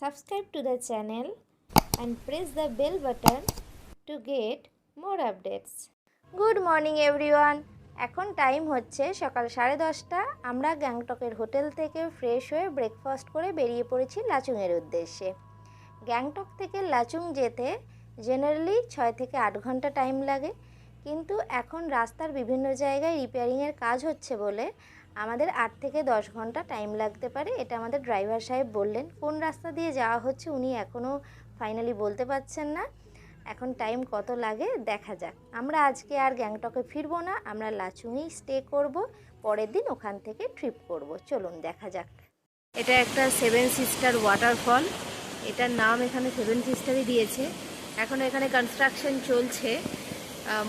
subscribe to the channel and press the bell button to get more updates. Good morning everyone এখন time হচ্ছে সকাল সাড়ে দশটা। আমরা গ্যাংটকের হোটেল থেকে ফ্রেশ হয়ে ব্রেকফাস্ট করে বেরিয়ে পড়েছি লাচুংয়ের উদ্দেশ্যে। গ্যাংটক থেকে লাচুং যেতে জেনারেলি ছয় থেকে আট ঘণ্টা টাইম লাগে। কিন্তু এখন রাস্তার বিভিন্ন জায়গায় রিপেয়ারিংয়ের কাজ হচ্ছে বলে আমাদের আট থেকে দশ ঘণ্টা টাইম লাগতে পারে। এটা আমাদের ড্রাইভার সাহেব বললেন। কোন রাস্তা দিয়ে যাওয়া হচ্ছে উনি এখনও ফাইনালি বলতে পারছেন না। এখন টাইম কত লাগে দেখা যাক। আমরা আজকে আর গ্যাংটকে ফিরবো না। আমরা লাচুংয়েই স্টে করব। পরের দিন ওখান থেকে ট্রিপ করব। চলুন দেখা যাক। এটা একটা সেভেন সিস্টার ওয়াটারফল এটার নাম এখানে সেভেন সিস্টারই দিয়েছে। এখন এখানে কনস্ট্রাকশন চলছে।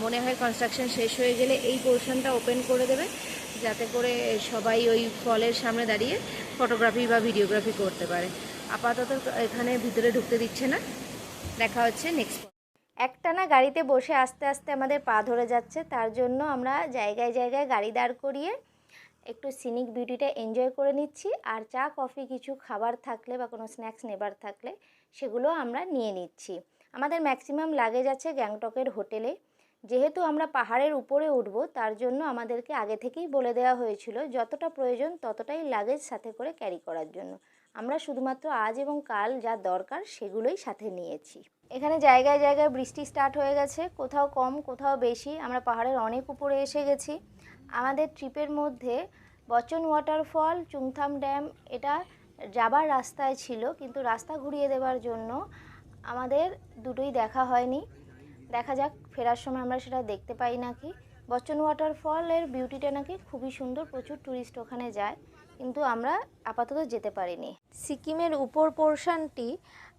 মনে হয় কনস্ট্রাকশন শেষ হয়ে গেলে এই পোর্শনটা ওপেন করে দেবে। যাতে করে সবাই ওই ফলের সামনে দাঁড়িয়ে ফটোগ্রাফি বা ভিডিওগ্রাফি করতে পারে। আপাতত এখানে ভিতরে ঢুকতে দিচ্ছে না। দেখা হচ্ছে নেক্সট একটানা গাড়িতে বসে আস্তে আস্তে আমাদের পা ধরে যাচ্ছে, তার জন্য আমরা জায়গায় জায়গায় গাড়ি দাঁড় করিয়ে একটু সিনিক বিউটিটা এনজয় করে নিচ্ছি। আর চা কফি কিছু খাবার থাকলে বা কোনো স্ন্যাক্স নেবার থাকলে সেগুলো আমরা নিয়ে নিচ্ছি। আমাদের ম্যাক্সিমাম লাগেজ আছে গ্যাংটকের হোটেলে। যেহেতু আমরা পাহাড়ের উপরে উঠব, তার জন্য আমাদেরকে আগে থেকেই বলে দেওয়া হয়েছিল, যতটা প্রয়োজন ততটাই লাগেজ সাথে করে ক্যারি করার জন্য। আমরা শুধুমাত্র আজ এবং কাল যা দরকার সেগুলোই সাথে নিয়েছি। এখানে জায়গায় জায়গায় বৃষ্টি স্টার্ট হয়ে গেছে, কোথাও কম, কোথাও বেশি। আমরা পাহাড়ের অনেক উপরে এসে গেছি। আমাদের ট্রিপের মধ্যে বচন ওয়াটারফল চুংথাম ড্যাম এটা যাবার রাস্তায় ছিল, কিন্তু রাস্তা ঘুরিয়ে দেওয়ার জন্য আমাদের দুটোই দেখা হয়নি। দেখা যাক, ফেরার সময় আমরা সেটা দেখতে পাই নাকি। বচ্চন ওয়াটারফলের বিউটিটা নাকি খুবই সুন্দর, প্রচুর ট্যুরিস্ট ওখানে যায়, কিন্তু আমরা আপাতত যেতে পারিনি। সিকিমের উপর পোর্শনটি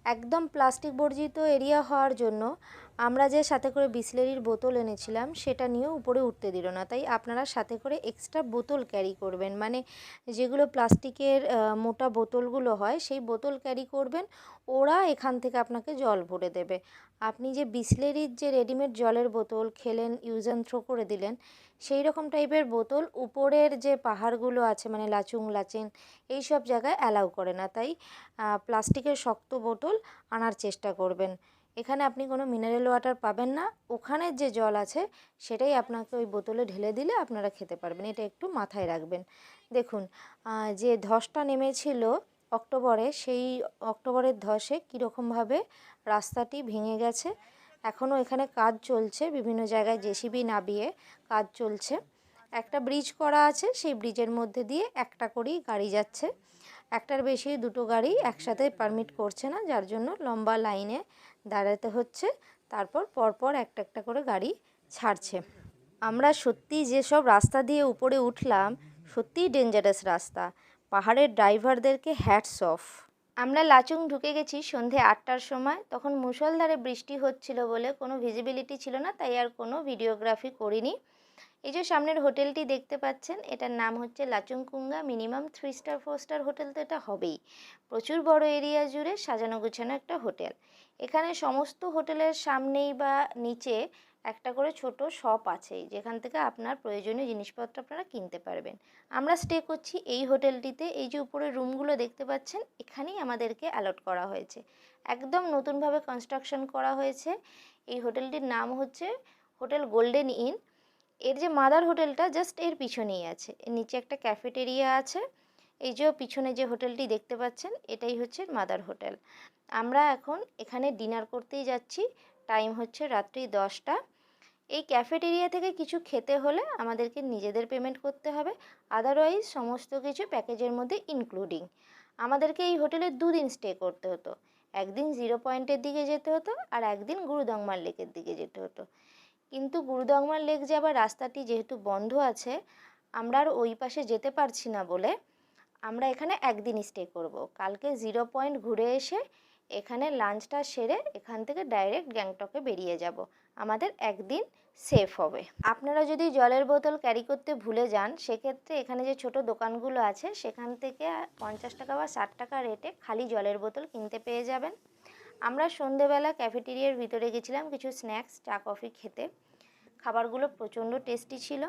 একদম প্লাস্টিক বর্জিত এরিয়া হওয়ার জন্য আমরা যে সাথে করে বিসলেরির বোতল এনেছিলাম, সেটা নিয়েও উপরে উঠতে দিল না। তাই আপনারা সাথে করে এক্সট্রা বোতল ক্যারি করবেন। মানে যেগুলো প্লাস্টিকের মোটা বোতলগুলো হয়, সেই বোতল ক্যারি করবেন। ওরা এখান থেকে আপনাকে জল ভরে দেবে। আপনি যে বিসলেরির যে রেডিমেড জলের বোতল খেলেন ইউজ অ্যান্ড থ্রো করে দিলেন, সেই রকম টাইপের বোতল উপরের যে পাহাড়গুলো আছে মানে লাচুং লাচেন এই সব জায়গায় অ্যালাউ করে না। তাই প্লাস্টিকের শক্ত বোতল আনার চেষ্টা করবেন। এখানে আপনি কোনো মিনারেল ওয়াটার পাবেন না। ওখানের যে জল আছে, সেটাই আপনাকে ওই বোতলে ঢেলে দিলে আপনারা খেতে পারবেন। এটা একটু মাথায় রাখবেন। দেখুন যে ধসটা নেমেছিল অক্টোবরে, সেই অক্টোবরের ধসে কীরকমভাবে রাস্তাটি ভেঙে গেছে। এখনও এখানে কাজ চলছে, বিভিন্ন জায়গায় জেসিবি নাবিয়ে কাজ চলছে। একটা ব্রিজ করা আছে, সেই ব্রিজের মধ্যে দিয়ে একটা করেই গাড়ি যাচ্ছে। একটার বেশি দুটো গাড়ি একসাথে পারমিট করছে না, যার জন্য লম্বা লাইনে দাঁড়াতে হচ্ছে। তারপর পরপর একটা একটা করে গাড়ি ছাড়ছে। আমরা সত্যি যেসব রাস্তা দিয়ে উপরে উঠলাম, সত্যিই ডেঞ্জারাস রাস্তা। পাহাড়ের ড্রাইভারদেরকে হ্যাটস অফ আমরা লাচুং ঢুকে গেছি সন্ধে আটটার সময়। তখন মুষলধারে বৃষ্টি হচ্ছিল বলে কোনো ভিজিবিলিটি ছিল না, তাই আর কোনো ভিডিওগ্রাফি করিনি। এই যে সামনের হোটেলটি দেখতে পাচ্ছেন, এটার নাম হচ্ছে লাচুংকুঙ্গা minimum three star four star hotel তো এটা হবেই। প্রচুর বড় এরিয়া জুড়ে সাজানো গোছানো একটা হোটেল। এখানে সমস্ত হোটেলের সামনেই বা নিচে একটা করে ছোট শপ আছে, যেখান থেকে আপনার প্রয়োজনীয় জিনিসপত্র আপনারা কিনতে পারবেন। আমরা স্টে করছি এই হোটেলটিতে। এই যে উপরে রুমগুলো দেখতে পাচ্ছেন, এখানেই আমাদেরকে অ্যালট করা হয়েছে। একদম নতুনভাবে কনস্ট্রাকশন করা হয়েছে। এই হোটেলটির নাম হচ্ছে হোটেল গোল্ডেন ইন। এর যে মাদার হোটেলটা জাস্ট এর পিছনেই আছে। এর নিচে একটা ক্যাফেটেরিয়া আছে। এই যে পিছনে যে হোটেলটি দেখতে পাচ্ছেন, এটাই হচ্ছে মাদার হোটেল। আমরা এখন এখানে ডিনার করতেই যাচ্ছি। টাইম হচ্ছে রাত্রি দশটা। এই ক্যাফেটেরিয়া থেকে কিছু খেতে হলে আমাদেরকে নিজেদের পেমেন্ট করতে হবে। আদারওয়াইজ সমস্ত কিছু প্যাকেজের মধ্যে ইনক্লুডিং। আমাদেরকে এই হোটেলে দুদিন স্টে করতে হতো। একদিন জিরো পয়েন্টের দিকে যেতে হতো আর একদিন গুরুদংমার লেকের দিকে যেতে হতো। কিন্তু গুরুদংমার লেক যাবার রাস্তাটি যেহেতু বন্ধ আছে, আমরা আর ওই পাশে যেতে পারছি না বলে আমরা এখানে একদিন স্টে করব। কালকে জিরো পয়েন্ট ঘুরে এসে এখানে লাঞ্চটা সেরে এখান থেকে ডাইরেক্ট গ্যাংটকে বেরিয়ে যাব। আমাদের একদিন সেফ হবে। আপনারা যদি জলের বোতল ক্যারি করতে ভুলে যান, সেক্ষেত্রে এখানে যে ছোট দোকানগুলো আছে, সেখান থেকে পঞ্চাশ টাকা বা ষাট টাকা রেটে খালি জলের বোতল কিনতে পেয়ে যাবেন। আমরা সন্ধেবেলা ক্যাফেটেরিয়ার ভিতরে গেছিলাম কিছু স্ন্যাক্স চা কফি খেতে। খাবারগুলো প্রচণ্ড টেস্টি ছিল।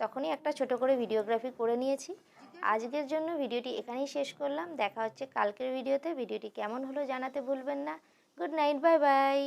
তখনই একটা ছোট করে ভিডিওগ্রাফি করে নিয়েছি। আজকের জন্য ভিডিওটি এখানেই শেষ করলাম। দেখা হচ্ছে কালকের ভিডিওতে। ভিডিওটি কেমন হলো জানাতে ভুলবেন না। Good night bye bye